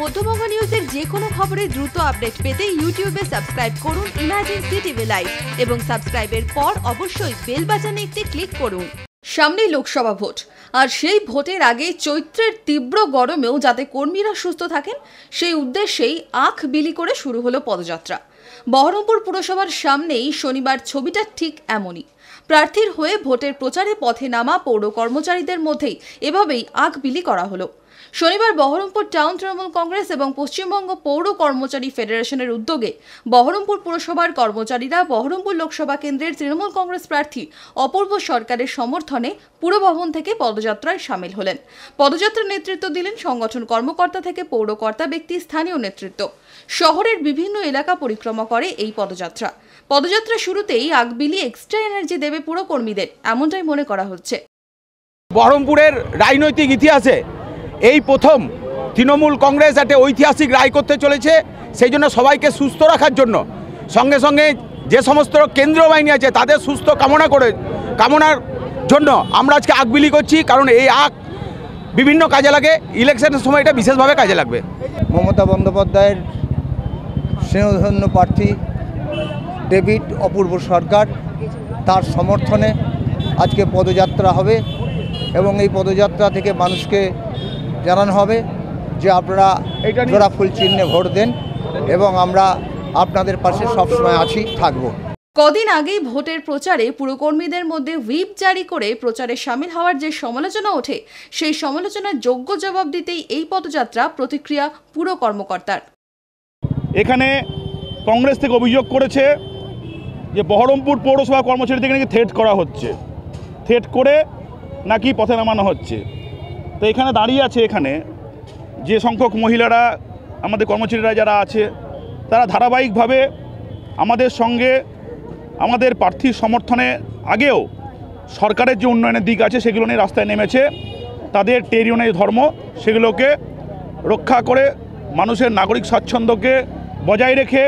মধ্যবঙ্গ নিউজের যে কোনো খবরের দ্রুত আপডেট পেতে ইউটিউবে সাবস্ক্রাইব করুন ইমাজিন সিটিভি লাইভ এবং সাবস্ক্রাইবের পর অবশ্যই বেল বাজানে একটি ক্লিক করুন। সামনেই লোকসভা ভোট। আর সেই ভোটের আগে চৈত্রের তীব্র গরমেও যাতে কর্মীরা সুস্থ থাকেন, সেই উদ্দেশ্যেই আখ বিলি করে শুরু হলো পদযাত্রা। বহরমপুর পুরসভার সামনেই শনিবার ছবিটা ঠিক এমনই। প্রার্থীর হয়ে ভোটের প্রচারে পথে নামা পৌর কর্মচারীদের মধ্যেই এভাবেই আখ বিলি করা হলো। শনিবার বহরমপুর টাউন তৃণমূল কংগ্রেস এবং পশ্চিমবঙ্গ পৌর কর্মচারী ফেডারেশনের উদ্যোগে বহরমপুর পুরসভার কর্মচারীরা বহরমপুর লোকসভা কেন্দ্রের তৃণমূল কংগ্রেস প্রার্থী অপূর্ব সরকারের সমর্থনে পুরভবন থেকে পদযাত্রায় সামিল হলেন। পদযাত্রার নেতৃত্ব দিলেন সংগঠন কর্মকর্তা থেকে পৌরকর্তা ব্যক্তি স্থানীয় নেতৃত্ব। শহরের বিভিন্ন এলাকা পরিক্রমা করে এই পদযাত্রা। পদযাত্রা শুরুতেই আগবিলি এক্সট্রা এনার্জি দেবে পুরকর্মীদের, এমনটাই মনে করা হচ্ছে। বহরমপুরের রাজনৈতিক ইতিহাসে এই প্রথম তৃণমূল কংগ্রেস একটা ঐতিহাসিক রায় করতে চলেছে, সেই জন্য সবাইকে সুস্থ রাখার জন্য। সঙ্গে সঙ্গে যে সমস্ত কেন্দ্রীয় বাহিনী আছে, তাদের সুস্থ কামনা করে, কামনার জন্য আমরা আজকে আগ বিলি করছি, কারণ এই আগ বিভিন্ন কাজে লাগে ইলেকশনের সময় এটা বিশেষভাবে কাজে লাগবে। মমতা বন্দ্যোপাধ্যায়ের স্নেহধন্য প্রার্থী ডেভিড অপূর্ব সরকার তার সমর্থনে আজকে পদযাত্রা হবে এবং এই পদযাত্রা থেকে মানুষকে জানানো হবে যে আপনারা জোড়া ফুল চিহ্নে ভোট দেন এবং আমরা আপনাদের পাশে সবসময় আছি থাকব। কদিন আগেই ভোটের প্রচারে পুরকর্মীদের মধ্যে হুইপ জারি করে প্রচারে সামিল হওয়ার যে সমালোচনা ওঠে সেই সমালোচনার যোগ্য জবাব দিতেই এই পদযাত্রা প্রতিক্রিয়া পুর কর্মকর্তার। এখানে কংগ্রেস থেকে অভিযোগ করেছে যে বহরমপুর পৌরসভা কর্মচারীদেরকে নাকি থ্রেট করা হচ্ছে। থ্রেট করে নাকি পথে নামানো হচ্ছে। তো এখানে দাঁড়িয়ে আছে এখানে যে সংখ্যক মহিলারা, আমাদের কর্মচারীরা যারা আছে, তারা ধারাবাহিকভাবে আমাদের সঙ্গে আমাদের প্রার্থীর সমর্থনে আগেও সরকারের যে উন্নয়নের দিক আছে সেগুলো নিয়ে রাস্তায় নেমেছে। তাদের টেরিয়নের ধর্ম সেগুলোকে রক্ষা করে মানুষের নাগরিক স্বাচ্ছন্দ্যকে বজায় রেখে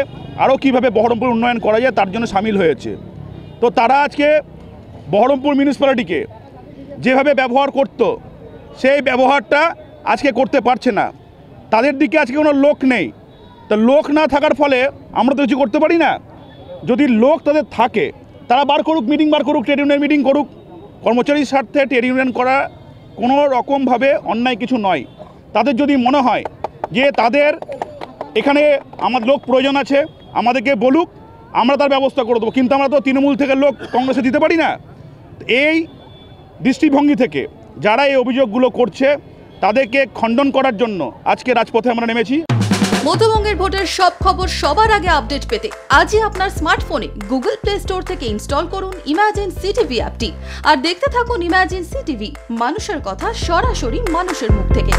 আরও কীভাবে বহরমপুর উন্নয়ন করা যায় তার জন্য সামিল হয়েছে। তো তারা আজকে বহরমপুর মিউনিসিপ্যালিটিকে যেভাবে ব্যবহার করত সেই ব্যবহারটা আজকে করতে পারছে না। তাদের দিকে আজকে কোনো লোক নেই। তা লোক না থাকার ফলে আমরা তো কিছু করতে পারি না। যদি লোক তাদের থাকে, তারা বার করুক মিটিং বার করুক ট্রেড ইউনিয়ন মিটিং করুক কর্মচারীর স্বার্থে ট্রেড ইউনিয়ন করা কোনো রকমভাবে অন্যায় কিছু নয়। তাদের যদি মনে হয় যে তাদের এখানে আমার লোক প্রয়োজন আছে, আমাদেরকে বলুক, আমরা তার ব্যবস্থা করে দেবো। কিন্তু আমরা তো তৃণমূল থেকে লোক কংগ্রেসে দিতে পারি না। এই দৃষ্টিভঙ্গি থেকে যারা এই অভিযোগগুলো করছে, তাদেরকে খণ্ডন করার জন্য আজকে রাজপথে আমরা নেমেছি। মধ্যবঙ্গের ভোটের সব খবর সবার আগে আপডেট পেতে আজই আপনার স্মার্টফোনে গুগল প্লে স্টোর থেকে ইনস্টল করুন ইমাজিন সিটিভি অ্যাপটি। আর দেখতে থাকুন ইমাজিন সিটিভি, মানুষের কথা সরাসরি মানুষের মুখ থেকে।